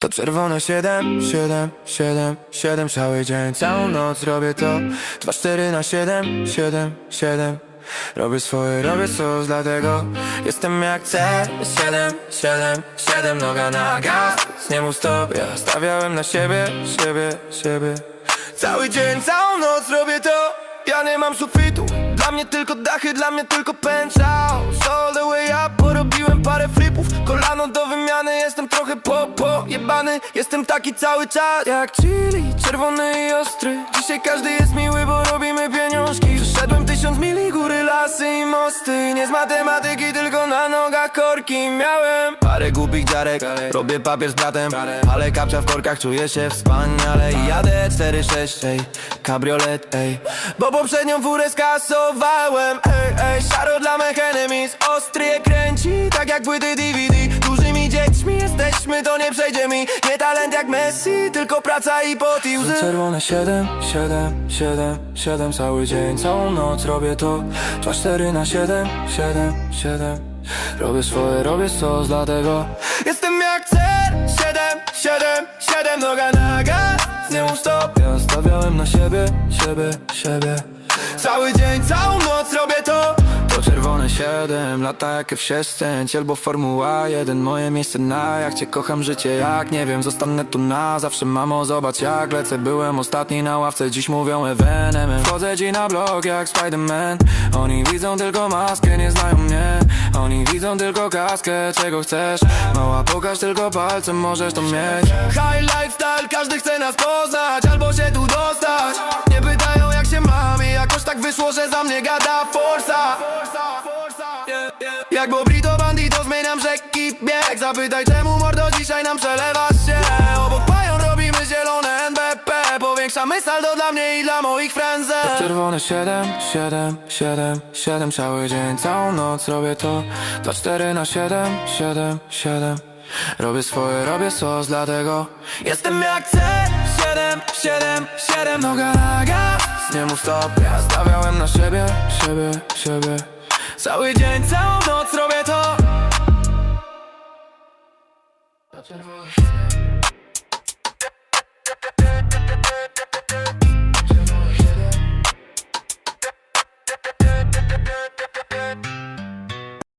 To czerwone 7, 7, 7, 7 Cały dzień, całą noc robię to. 2, 4 na 7, 7, 7 Robię swoje, robię coś, dlatego. Jestem jak C 7, 7, 7 Noga na gaz, nie mów stop Ja stawiałem na siebie, siebie, siebie. Cały dzień, całą noc robię to. Ja nie mam sufitu. Dla mnie tylko dachy, dla mnie tylko penthouse All the way up, porobiłem parę flipów. Kolano do wymiany, jestem trochę po, po Jebany, jestem taki cały czas. Jak chili, czerwony i ostry. Dzisiaj każdy jest miły, bo robimy pieniążki. Przeszedłem tysiąc mili, góry, lasy i mosty. Nie z matematyki, tylko na nogach korki Miałem. Parę głupich dziarek Robię papier z bratem. Ale kapcia w korkach, czuję się wspaniale. I jadę 4-6, ej, kabriolet, ej. Bo poprzednią furę skasowałem, ej, ej Szaro dla mych enemies, ostry je kręci Tak jak płyty DVD dziećmi jesteśmy, to nie przejdzie mi. Nie talent jak Messi, tylko praca i pot i łzy. Czerwone 7, 7, 7, 7 Cały dzień, całą noc robię to. 2, 4 na 7, 7, 7 Robię swoje, robię sos, dlatego. Jestem jak cer 7, 7, 7 Noga na gaz, nie mów stop. Ja stawiałem na siebie, siebie, siebie. Cały dzień, całą noc robię to To czerwone 7, lata jak F6 Albo Formuła 1, moje miejsce na jachcie Kocham życie jak nie wiem, zostanę tu na zawsze Mamo zobacz jak lecę, byłem ostatni na ławce Dziś mówią ewenement Wchodzę ci na blok jak Spiderman. Oni widzą tylko maskę, nie znają mnie. Oni widzą tylko kaskę, czego chcesz. Mała pokaż tylko palcem, możesz to mieć. High lifestyle, każdy chce nas poznać Albo się wyszło, że za mnie gada forsa. Jak Bobrito bandito zmieniam rzeki bieg. Zapytaj czemu mordo dzisiaj nam przelewasz się? Obok pają robimy zielone NBP Powiększamy saldo dla mnie i dla moich friends Czerwone 7, 7, 7, 7 Cały dzień, całą noc robię to. 2, 4 na 7, 7, 7 Robię swoje, robię sos, dlatego Jestem jak C 7, 7, 7 Noga na gaz, nie mów stop. Ja stawiałem na siebie, siebie, siebie. Cały dzień, całą noc robię to